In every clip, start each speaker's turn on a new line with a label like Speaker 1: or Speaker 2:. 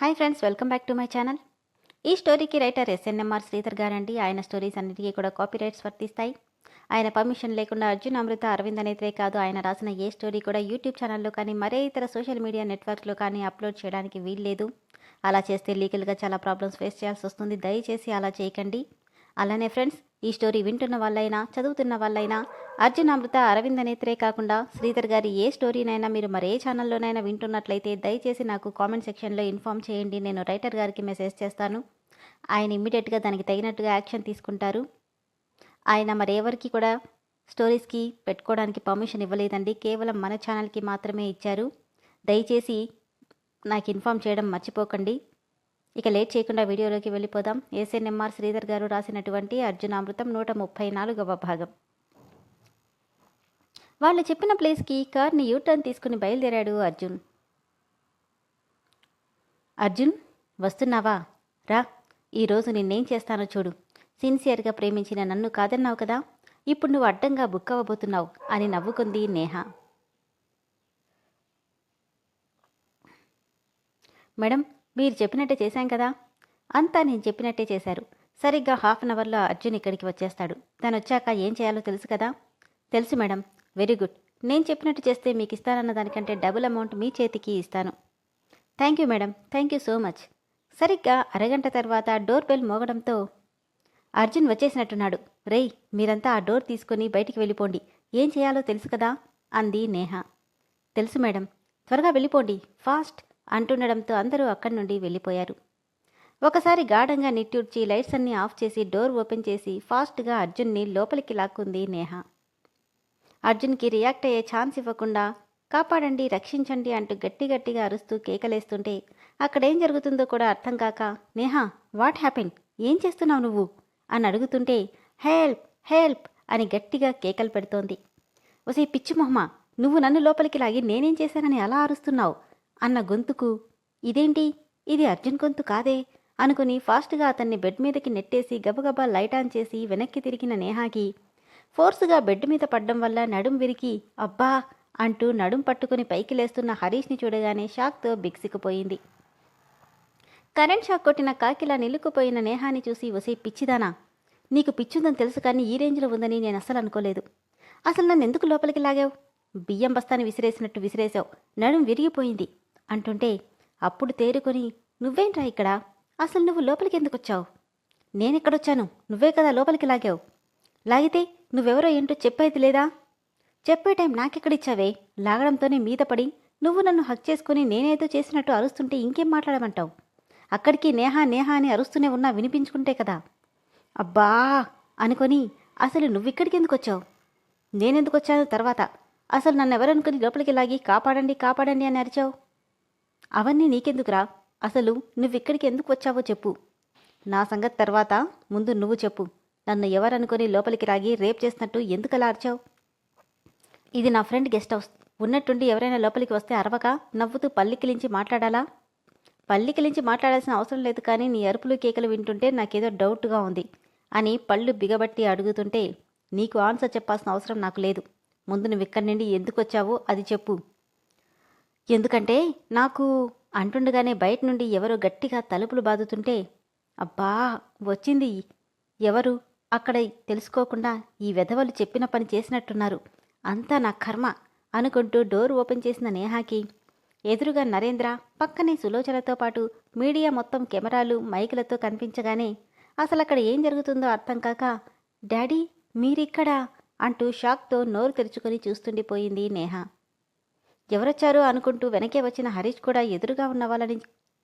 Speaker 1: Hi friends welcome back to my channel. ఈ స్టోరీకి writer SNMR Sridhar గారండి. ఆయన స్టోరీస్ అన్నిటికీ కూడా కాపీ రైట్స్ వర్తిస్తాయి. ఆయన పర్మిషన్ లేకుండా అర్జున్ అమృత అరవింద్ అనేతే కాదు ఆయన రాసిన ఏ స్టోరీ కూడా యూట్యూబ్ ఛానల్లో కానీ మరే ఇతర సోషల్ మీడియా నెట్వర్క్లో కానీ అప్లోడ్ చేయడానికి వీల్లేదు. అలా చేస్తే లీగల్గా చాలా ప్రాబ్లమ్స్ ఫేస్ చేయాల్సి వస్తుంది. దయచేసి అలా చేయకండి. అలానే ఫ్రెండ్స్ ఈ స్టోరీ వింటున్న వాళ్ళైనా చదువుతున్న వాళ్ళైనా అర్జున్ అమృత అరవింద్ నేత్రే కాకుండా శ్రీధర్ గారి ఏ స్టోరీనైనా మీరు మరే ఛానల్లోనైనా వింటున్నట్లయితే దయచేసి నాకు కామెంట్ సెక్షన్లో ఇన్ఫామ్ చేయండి. నేను రైటర్ గారికి మెసేజ్ చేస్తాను. ఆయన ఇమ్మీడియట్గా దానికి తగినట్టుగా యాక్షన్ తీసుకుంటారు. ఆయన మరెవరికి కూడా స్టోరీస్కి పెట్టుకోవడానికి పర్మిషన్ ఇవ్వలేదండి. కేవలం మన ఛానల్కి మాత్రమే ఇచ్చారు. దయచేసి నాకు ఇన్ఫామ్ చేయడం మర్చిపోకండి. ఇక లేట్ చేయకుండా వీడియోలోకి వెళ్ళిపోదాం. ఏసీఎన్ఎంఆర్ శ్రీధర్ గారు రాసినటువంటి అర్జునామృతం నూట ముప్పై నాలుగవ భాగం. వాళ్ళు చెప్పిన ప్లేస్కి కార్ని యూటర్న్ తీసుకుని బయలుదేరాడు అర్జున్. అర్జున్ వస్తున్నావా? రా ఈరోజు నిన్నేం చేస్తానో చూడు. సిన్సియర్గా ప్రేమించిన నన్ను కాదన్నావు కదా? ఇప్పుడు నువ్వు అడ్డంగా బుక్ అవ్వబోతున్నావు అని నవ్వుకుంది నేహ. మేడం మీరు చెప్పినట్టే చేశాం కదా? అంతా నేను చెప్పినట్టే చేశారు. సరిగ్గా హాఫ్ అన్ అవర్లో అర్జున్ ఇక్కడికి వచ్చేస్తాడు. తను వచ్చాక ఏం చేయాలో తెలుసు కదా? తెలుసు మేడం. Very good. నేను చెప్పినట్టు చేస్తే మీకు ఇస్తానన్న దానికంటే డబుల్ అమౌంట్ మీ చేతికి ఇస్తాను. Thank you madam. Thank you so much. సరిగ్గా అరగంట తర్వాత డోర్ బెల్ మోగడంతో అర్జున్ వచ్చేసినట్టున్నాడు. రేయ్ మీరంతా ఆ డోర్ తీసుకొని బయటికి వెళ్ళిపోండి. ఏం చేయాలో తెలుసు కదా? అంది నేహ. తెలుసు మేడం. త్వరగా వెళ్ళిపోండి. ఫాస్ట్. అంటుండడంతో అందరూ అక్కడి నుండి వెళ్ళిపోయారు. ఒకసారి గాఢంగా నిట్టూర్చి లైట్స్ అన్నీ ఆఫ్ చేసి డోర్ ఓపెన్ చేసి ఫాస్ట్గా అర్జున్ని లోపలికి లాక్కుంది నేహ. అర్జున్కి రియాక్ట్ అయ్యే ఛాన్స్ ఇవ్వకుండా కాపాడండి రక్షించండి అంటూ గట్టి గట్టిగా అరుస్తూ కేకలేస్తుంటే అక్కడేం జరుగుతుందో కూడా అర్థం కాక నేహా వాట్ హ్యాపెన్ ఏం చేస్తున్నావు నువ్వు? అని అడుగుతుంటే హెల్ప్ హెల్ప్ అని గట్టిగా కేకలు పెడుతోంది. ఒసే పిచ్చి మొహమా? నువ్వు నన్ను లోపలికి లాగి నేనేం చేశానని అలా అరుస్తున్నావు? అన్న గొంతుకు ఇదేంటి? ఇది అర్జున్ గొంతు కాదే అనుకుని ఫాస్ట్గా అతన్ని బెడ్ మీదకి నెట్టేసి గబగబా లైట్ ఆన్ చేసి వెనక్కి తిరిగిన నేహాకి ఫోర్సుగా బెడ్ మీద పడ్డం వల్ల నడుం విరికి అబ్బా! అంటూ నడుం పట్టుకుని పైకి లేస్తున్న హరీష్ని చూడగానే షాక్తో బిగ్సికుపోయింది. కరెంట్ షాక్ కొట్టిన కాకిలా నిలుక్కుపోయిన నేహాని చూసి వసే పిచ్చిదానా! నీకు పిచ్చుందని తెలుసు కానీ ఈ రేంజ్లో ఉందని నేను అసలు అనుకోలేదు. అసలు నన్ను ఎందుకు లోపలికి లాగావు? బియ్యం బస్తాని విసిరేసినట్టు విసిరేసావు నడుం విరిగిపోయింది. అంటుంటే అప్పుడు తేరుకొని నువ్వేంట్రా ఇక్కడ? అసలు నువ్వు లోపలికి ఎందుకు వచ్చావు? నేనెక్కడొచ్చాను నువ్వే కదా లోపలికి లాగావు. లాగితే నువ్వెవరో ఏంటో చెప్పేది లేదా? చెప్పే టైం నాకెక్కడిచ్చావే? లాగడంతోనే మీద పడి నువ్వు నన్ను హక్ చేసుకుని నేనేదో చేసినట్టు అరుస్తుంటే ఇంకేం మాట్లాడమంటావు? అక్కడికి నేహా నేహా అని అరుస్తూనే ఉన్నా వినిపించుకుంటే కదా. అబ్బా! అనుకొని అసలు నువ్విక్కడికి ఎందుకు వచ్చావు? నేనెందుకు వచ్చాను తర్వాత? అసలు నన్ను ఎవరనుకుని లోపలికి లాగి కాపాడండి కాపాడండి అని అరిచావు. అవన్నీ నీకెందుకురా? అసలు నువ్విక్కడికి ఎందుకు వచ్చావో చెప్పు. నా సంగతి తర్వాత ముందు నువ్వు చెప్పు. నన్ను ఎవరనుకొని లోపలికి రాగి రేప్ చేసినట్టు ఎందుకలా అరిచావు? ఇది నా ఫ్రెండ్ గెస్ట్ హౌస్. ఉన్నట్టుండి ఎవరైనా లోపలికి వస్తే అరవక నవ్వుతూ పల్లికిలించి మాట్లాడాలా? పల్లికిలించి మాట్లాడాల్సిన అవసరం లేదు కానీ నీ అరుపులు కేకలు వింటుంటే నాకేదో డౌట్గా ఉంది అని పళ్ళు బిగబట్టి అడుగుతుంటే నీకు ఆన్సర్ చెప్పాల్సిన అవసరం నాకు లేదు. ముందు నువ్వు ఇక్కడి నుండి ఎందుకు వచ్చావో అది చెప్పు. ఎందుకంటే నాకు అంటుండగానే బయట నుండి ఎవరో గట్టిగా తలుపులు బాదుతుంటే అబ్బా వచ్చింది. ఎవరు? అక్కడ తెలుసుకోకుండా ఈ వెధవలు చెప్పిన పని చేసినట్టున్నారు. అంతా నా కర్మ అనుకుంటూ డోర్ ఓపెన్ చేసిన నేహాకి ఎదురుగా నరేంద్ర పక్కనే సులోచనతో పాటు మీడియా మొత్తం కెమెరాలు మైకులతో కనిపించగానే అసలు అక్కడ ఏం జరుగుతుందో అర్థం కాక డాడీ మీరిక్కడా? అంటూ షాక్తో నోరు తెరుచుకొని చూస్తుండిపోయింది నేహ. ఎవరొచ్చారు అనుకుంటూ వెనకే వచ్చిన హరీష్ కూడా ఎదురుగా ఉన్న వాళ్ళని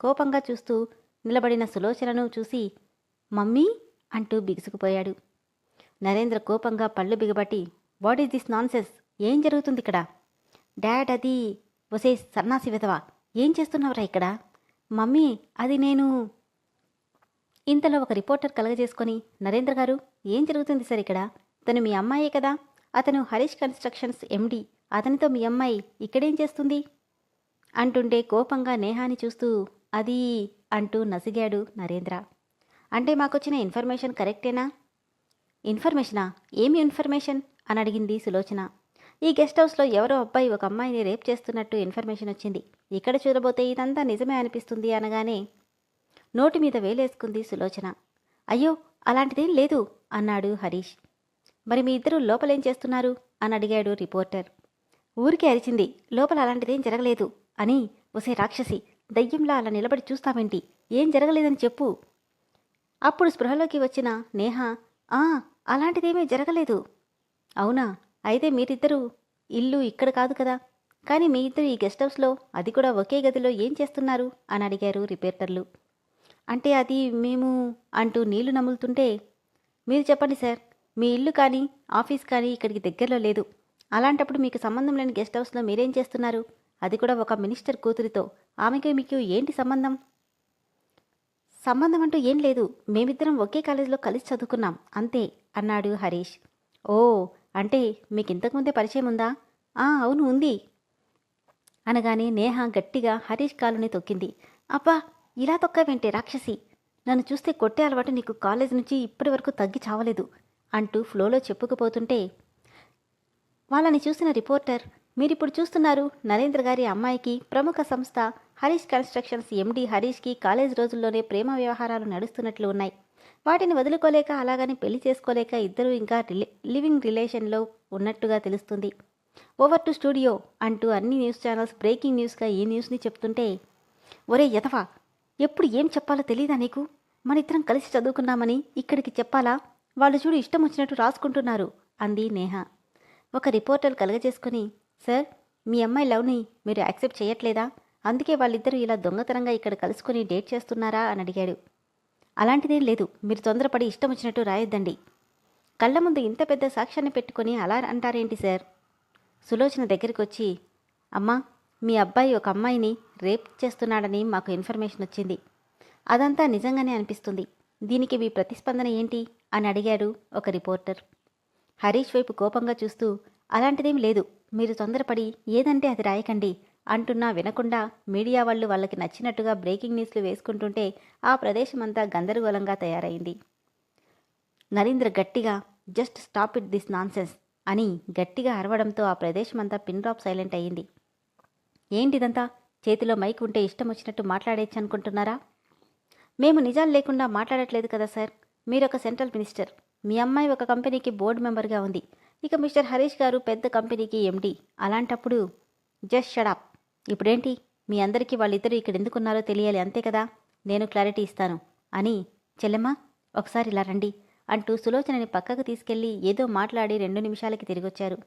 Speaker 1: కోపంగా చూస్తూ నిలబడిన సులోచనను చూసి మమ్మీ అంటూ బిగుసుకుపోయాడు. నరేంద్ర కోపంగా పళ్ళు బిగబట్టి వాట్ ఈస్ దిస్ నాన్సెన్స్? ఏం జరుగుతుంది ఇక్కడ? డాడ్ అది ఒసే సన్నాసి విధవా? ఏం చేస్తున్నావురా ఇక్కడ? మమ్మీ అది నేను ఇంతలో ఒక రిపోర్టర్ కలగజేసుకొని నరేంద్ర గారు ఏం జరుగుతుంది సార్ ఇక్కడ? తను మీ అమ్మాయే కదా? అతను హరీష్ కన్స్ట్రక్షన్స్ ఎండీ. అతనితో మీ అమ్మాయి ఇక్కడేం చేస్తుంది? అంటుంటే కోపంగా నేహాని చూస్తూ అది అంటూ నసిగాడు నరేంద్ర. అంటే మాకొచ్చిన ఇన్ఫర్మేషన్ కరెక్టేనా? ఇన్ఫర్మేషనా? ఏమి ఇన్ఫర్మేషన్? అని అడిగింది సులోచన. ఈ గెస్ట్ హౌస్లో ఎవరో అబ్బాయి ఒక అమ్మాయిని రేప్ చేస్తున్నట్టు ఇన్ఫర్మేషన్ వచ్చింది. ఇక్కడ చూడబోతే ఇదంతా నిజమే అనిపిస్తుంది అనగానే నోటి మీద వేలేసుకుంది సులోచన. అయ్యో అలాంటిదేం లేదు అన్నాడు హరీష్. మరి మీ ఇద్దరు లోపలేం చేస్తున్నారు? అని అడిగాడు రిపోర్టర్. ఊరికే అరిచింది. లోపల అలాంటిదేం జరగలేదు అని ఒసే రాక్షసి దయ్యంలా అలా నిలబడి చూస్తావేంటి? ఏం జరగలేదని చెప్పు. అప్పుడు స్పృహలోకి వచ్చిన నేహ ఆ అలాంటిదేమీ జరగలేదు. అవునా? అయితే మీరిద్దరూ ఇల్లు ఇక్కడ కాదు కదా? కానీ మీ ఇద్దరు ఈ గెస్ట్ హౌస్లో అది కూడా ఒకే గదిలో ఏం చేస్తున్నారు? అని అడిగారు రిపేర్టర్లు. అంటే అది మేము అంటూ నీళ్ళు నములుతుంటే మీరు చెప్పండి సార్ మీ ఇల్లు కానీ ఆఫీస్ కానీ ఇక్కడికి దగ్గరలో లేదు. అలాంటప్పుడు మీకు సంబంధం లేని గెస్ట్ హౌస్లో మీరేం చేస్తున్నారు? అది కూడా ఒక మినిస్టర్ కూతురితో. ఆమెకి మీకు ఏంటి సంబంధం? సంబంధం అంటూ ఏం లేదు. మేమిద్దరం ఒకే కాలేజీలో కలిసి చదువుకున్నాం. అంతే అన్నాడు హరీష్. ఓ అంటే మీకు ఇంతకుముందే పరిచయం ఉందా? ఆ అవును ఉంది. అనగానే నేహ గట్టిగా హరీష్ కాలుని తొక్కింది. అబ్బా ఇలా తొక్కవేంటే రాక్షసి? నన్ను చూస్తే కొట్టే అలవాటు నీకు కాలేజ్ నుంచి ఇప్పటి వరకు తగ్గి చావలేదు అంటూ ఫ్లోలో చెప్పుకుపోతుంటే వాళ్ళని చూసిన రిపోర్టర్ మీరిప్పుడు చూస్తున్నారు నరేంద్ర గారి అమ్మాయికి ప్రముఖ సంస్థ హరీష్ కన్స్ట్రక్షన్స్ ఎండి హరీష్కి కాలేజ్ రోజుల్లోనే ప్రేమ వ్యవహారాలు నడుస్తున్నట్లు ఉన్నాయి. వాటిని వదులుకోలేక అలాగని పెళ్ళి చేసుకోలేక ఇద్దరూ ఇంకా రిలే లివింగ్ రిలేషన్లో ఉన్నట్టుగా తెలుస్తుంది. ఓవర్ టు స్టూడియో అంటూ అన్ని న్యూస్ ఛానల్స్ బ్రేకింగ్ న్యూస్గా ఈ న్యూస్ని చెప్తుంటే ఒరే యథవా ఎప్పుడు ఏం చెప్పాలో తెలియదా నీకు? మన ఇద్దరం కలిసి చదువుకున్నామని ఇక్కడికి చెప్పాలా? వాళ్ళు చూడు ఇష్టం వచ్చినట్టు రాసుకుంటున్నారు అంది నేహ. ఒక రిపోర్టర్ కలగజేసుకుని సార్ మీ అమ్మాయి లవ్ని మీరు యాక్సెప్ట్ చేయట్లేదా? అందుకే వాళ్ళిద్దరూ ఇలా దొంగతనంగా ఇక్కడ కలుసుకుని డేట్ చేస్తున్నారా? అని అడిగాడు. అలాంటిదేం లేదు మీరు తొందరపడి ఇష్టం వచ్చినట్టు రాయొద్దండి. కళ్ళ ముందు ఇంత పెద్ద సాక్ష్యాన్ని పెట్టుకొని అలా అంటారేంటి సార్? సులోచన దగ్గరికి వచ్చి అమ్మా మీ అబ్బాయి ఒక అమ్మాయిని రేప్ చేస్తున్నాడని మాకు ఇన్ఫర్మేషన్ వచ్చింది. అదంతా నిజంగానే అనిపిస్తుంది. దీనికి మీ ప్రతిస్పందన ఏంటి? అని అడిగాడు ఒక రిపోర్టర్. హరీష్ వైపు కోపంగా చూస్తూ అలాంటిదేం లేదు. మీరు తొందరపడి ఏదంటే అది రాయకండి అంటున్నా వినకుండా మీడియా వాళ్ళు వాళ్ళకి నచ్చినట్టుగా బ్రేకింగ్ న్యూస్లు వేసుకుంటుంటే ఆ ప్రదేశమంతా గందరగోళంగా తయారైంది. నరేంద్ర గట్టిగా just stop it this nonsense అని గట్టిగా అరవడంతో ఆ ప్రదేశమంతా పిన్ డ్రాప్ సైలెంట్ అయ్యింది. ఏంటిదంతా? చేతిలో మైక్ ఉంటే ఇష్టం వచ్చినట్టు మాట్లాడేచ్చు అనుకుంటున్నారా మేము నిజాలు లేకుండా మాట్లాడట్లేదు కదా సార్. మీరొక సెంట్రల్ మినిస్టర్. మీ అమ్మాయి ఒక కంపెనీకి బోర్డు మెంబర్గా ఉంది. ఇక మిస్టర్ హరీష్ గారు పెద్ద కంపెనీకి ఎండి. అలాంటప్పుడు జస్ట్ షడాప్ ఇప్పుడేంటి? మీ అందరికీ వాళ్ళిద్దరూ ఇక్కడ ఎందుకున్నారో తెలియాలి అంతే కదా? నేను క్లారిటీ ఇస్తాను. అని చెల్లెమ్మ ఒకసారి ఇలా రండి అంటూ సులోచనని పక్కకు తీసుకెళ్ళి ఏదో మాట్లాడి రెండు నిమిషాలకి తిరిగొచ్చారు.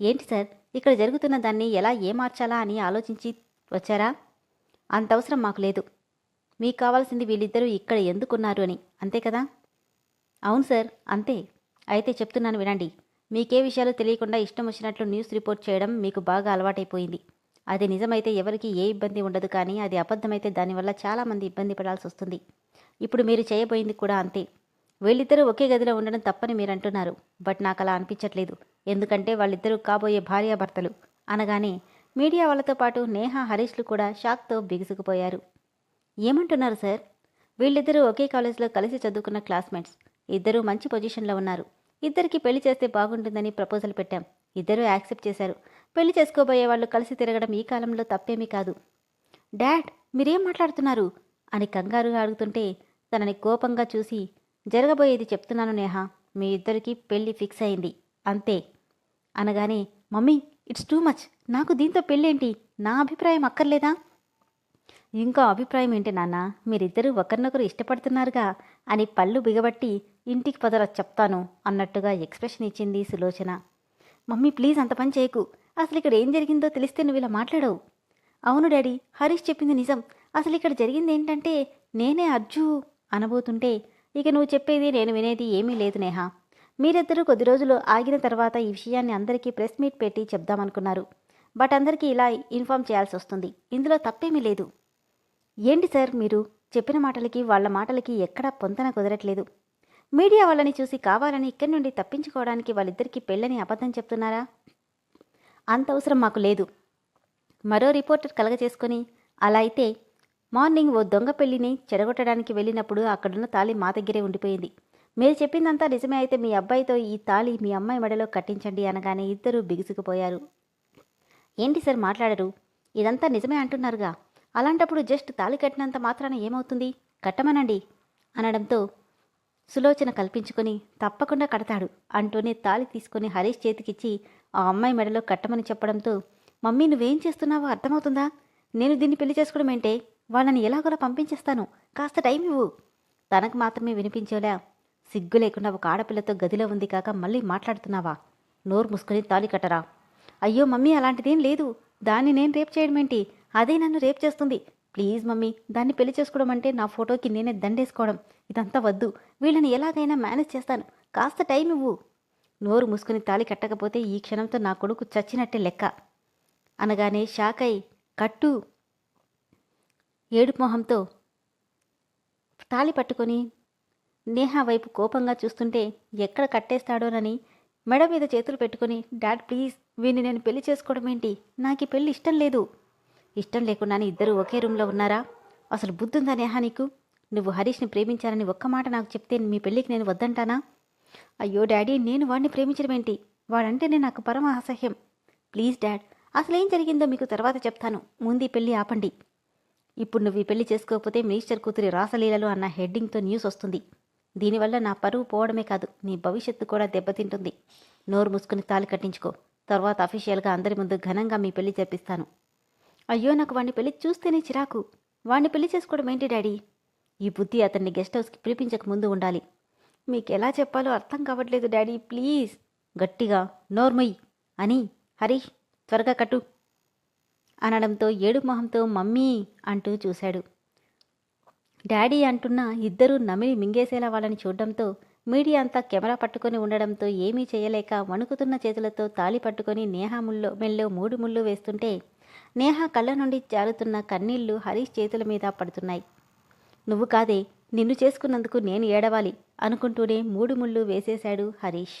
Speaker 1: ఏంటి సార్? ఇక్కడ జరుగుతున్న దాన్ని ఎలా ఏ మార్చాలా అని ఆలోచించి వచ్చారా? అంత అవసరం మాకు లేదు. మీకు కావాల్సింది వీళ్ళిద్దరూ ఇక్కడ ఎందుకున్నారు అని. అంతే కదా? అవును సార్ అంతే. అయితే చెప్తున్నాను వినండి. మీకే విషయాలు తెలియకుండా ఇష్టం వచ్చినట్లు న్యూస్ రిపోర్ట్ చేయడం మీకు బాగా అలవాటైపోయింది. అది నిజమైతే ఎవరికి ఏ ఇబ్బంది ఉండదు కానీ అది అబద్ధమైతే దానివల్ల చాలామంది ఇబ్బంది పడాల్సి వస్తుంది. ఇప్పుడు మీరు చేయబోయింది కూడా అంతే. వీళ్ళిద్దరూ ఒకే గదిలో ఉండడం తప్పని మీరు అంటున్నారు. బట్ నాకు అలా అనిపించట్లేదు. ఎందుకంటే వాళ్ళిద్దరూ కాబోయే భార్యాభర్తలు. అనగానే మీడియా వాళ్ళతో పాటు నేహ హరీష్లు కూడా షాక్తో బిగుసుకుపోయారు. ఏమంటున్నారు సార్? వీళ్ళిద్దరూ ఒకే కాలేజీలో కలిసి చదువుకున్న క్లాస్మేట్స్. ఇద్దరూ మంచి పొజిషన్లో ఉన్నారు. ఇద్దరికి పెళ్ళి చేస్తే బాగుంటుందని ప్రపోజల్ పెట్టాం. ఇద్దరూ యాక్సెప్ట్ చేశారు. పెళ్ళి చేసుకోబోయే వాళ్ళు కలిసి తిరగడం ఈ కాలంలో తప్పేమీ కాదు. డాడ్ మీరేం మాట్లాడుతున్నారు? అని కంగారుగా అడుగుతుంటే తనని కోపంగా చూసి జరగబోయేది చెప్తున్నాను నేహా మీ ఇద్దరికి పెళ్ళి ఫిక్స్ అయింది. అంతే. అనగానే మమ్మీ ఇట్స్ టూ మచ్. నాకు దీంతో పెళ్ళేంటి? నా అభిప్రాయం అక్కర్లేదా? ఇంకో అభిప్రాయం ఏంటి నాన్న? మీరిద్దరూ ఒకరినొకరు ఇష్టపడుతున్నారుగా. అని పళ్ళు బిగబట్టి ఇంటికి పదర చెప్తాను అన్నట్టుగా ఎక్స్ప్రెషన్ ఇచ్చింది సులోచన. మమ్మీ ప్లీజ్ అంత పని చేయకు. అసలు ఇక్కడ ఏం జరిగిందో తెలిస్తే నువ్వు ఇలా మాట్లాడవు. అవును డాడీ హరీష్ చెప్పింది నిజం. అసలు ఇక్కడ జరిగింది ఏంటంటే నేనే అర్జు అనబోతుంటే ఇక నువ్వు చెప్పేది నేను వినేది ఏమీ లేదు నేహా. మీరిద్దరూ కొద్ది రోజులు ఆగిన తర్వాత ఈ విషయాన్ని అందరికీ ప్రెస్ మీట్ పెట్టి చెప్దామనుకున్నారు. బట్ అందరికీ ఇలా ఇన్ఫామ్ చేయాల్సి వస్తుంది. ఇందులో తప్పేమీ లేదు. ఏంటి సార్ మీరు? చెప్పిన మాటలకి వాళ్ళ మాటలకి ఎక్కడా పొంతన కుదరట్లేదు. మీడియా వాళ్ళని చూసి కావాలని ఇక్కడి నుండి తప్పించుకోవడానికి వాళ్ళిద్దరికీ పెళ్ళని అబద్ధం చెప్తున్నారా? అంత అవసరం మాకు లేదు. మరో రిపోర్టర్ కలగజేసుకొని అలా అయితే మార్నింగ్ ఓ దొంగ పెళ్ళిని చెడగొట్టడానికి వెళ్ళినప్పుడు అక్కడున్న తాళి మా దగ్గరే ఉండిపోయింది. మీరు చెప్పిందంతా నిజమే అయితే మీ అబ్బాయితో ఈ తాళి మీ అమ్మాయి మెడలో కట్టించండి అనగానే ఇద్దరూ బిగుసుకుపోయారు. ఏంటి సార్ మాట్లాడరు? ఇదంతా నిజమే అంటున్నారుగా. అలాంటప్పుడు జస్ట్ తాళి కట్టినంత మాత్రాన ఏమవుతుంది? కట్టమనండి అనడంతో సులోచన కల్పించుకొని తప్పకుండా కడతాడు అంటూనే తాళి తీసుకొని హరీష్ చేతికిచ్చి ఆ అమ్మాయి మెడలో కట్టమని చెప్పడంతో మమ్మీ నువ్వేం చేస్తున్నావో అర్థమవుతుందా? నేను దీన్ని పెళ్ళి చేసుకోవడం ఏంటే? వాళ్ళని ఎలాగోలా పంపించేస్తాను? కాస్త టైం ఇవ్వు. తనకు మాత్రమే వినిపించేలా సిగ్గు లేకుండా ఒక ఆడపిల్లతో గదిలో ఉంది కాక మళ్ళీ మాట్లాడుతున్నావా? నోరు మూసుకొని తాళి కట్టరా. అయ్యో మమ్మీ అలాంటిదేం లేదు. దాన్ని నేను రేపు చేయడమేంటి? అదే నన్ను రేప్ చేస్తుంది. ప్లీజ్ మమ్మీ దాన్ని పెళ్ళి చేసుకోవడం అంటే నా ఫోటోకి నేనే దండేసుకోవడం. ఇదంతా వద్దు. వీళ్ళని ఎలాగైనా మేనేజ్ చేస్తాను. కాస్త టైం ఇవ్వు. నోరు మూసుకుని తాళి కట్టకపోతే ఈ క్షణంతో నా కొడుకు చచ్చినట్టే లెక్క. అనగానే షాక్ అయి కట్టు. ఏడుపు మొహంతో తాళి పట్టుకొని నేహా వైపు కోపంగా చూస్తుంటే ఎక్కడ కట్టేస్తాడోనని మెడ మీద చేతులు పెట్టుకుని డాడ్ ప్లీజ్ వీడిని నేను పెళ్ళి చేసుకోవడం ఏంటి? నాకు పెళ్ళి పెళ్ళి ఇష్టం లేదు. ఇష్టం లేకుండానే ఇద్దరు ఒకే రూమ్లో ఉన్నారా? అసలు బుద్ధుందా నేహా నీకు? నువ్వు హరీష్ని ప్రేమించానని ఒక్క మాట నాకు చెప్తే మీ పెళ్ళికి నేను వద్దంటానా? అయ్యో డాడీ నేను వాడిని ప్రేమించడం ఏంటి? వాడంటేనే నాకు పరమ అసహ్యం. ప్లీజ్ డాడ్ అసలేం జరిగిందో మీకు తర్వాత చెప్తాను. ముందు పెళ్ళి ఆపండి. ఇప్పుడు నువ్వు ఈ పెళ్ళి చేసుకోకపోతే మినిస్టర్ కూతురి రాసలీలలు అన్న హెడ్డింగ్తో న్యూస్ వస్తుంది. దీనివల్ల నా పరువు పోవడమే కాదు నీ భవిష్యత్తు కూడా దెబ్బతింటుంది. నోరు మూసుకుని తాళి కట్టించుకో. తర్వాత అఫీషియల్గా అందరి ముందు ఘనంగా మీ పెళ్ళి జరిపిస్తాను. అయ్యో నాకు వాడిని పెళ్ళి చూస్తేనే చిరాకు. వాడిని పెళ్ళి చేసుకోవడం ఏంటి డాడీ? ఈ బుద్ధి అతన్ని గెస్ట్ హౌస్కి పిలిపించక ముందు ఉండాలి. మీకు ఎలా చెప్పాలో అర్థం కావట్లేదు డాడీ ప్లీజ్. గట్టిగా నోర్మయ్ అని హరీష్ త్వరగా కట్టు. అనడంతో ఏడు మొహంతో మమ్మీ అంటూ చూశాడు. డాడీ అంటున్న ఇద్దరూ నమిలి మింగేసేలా వాళ్ళని చూడడంతో మీడియా అంతా కెమెరా పట్టుకొని ఉండడంతో ఏమీ చేయలేక వణుకుతున్న చేతులతో తాళి పట్టుకొని నేహా ముల్లో మెల్లో మూడు ముళ్ళు వేస్తుంటే నేహా కళ్ళ నుండి జారుతున్న కన్నీళ్ళు హరీష్ చేతుల మీద పడుతున్నాయి. నువ్వు కాదే నిన్ను చేసుకున్నందుకు నేను ఏడవాలి అనుకుంటూనే మూడు ముళ్ళు వేసేశాడు హరీష్.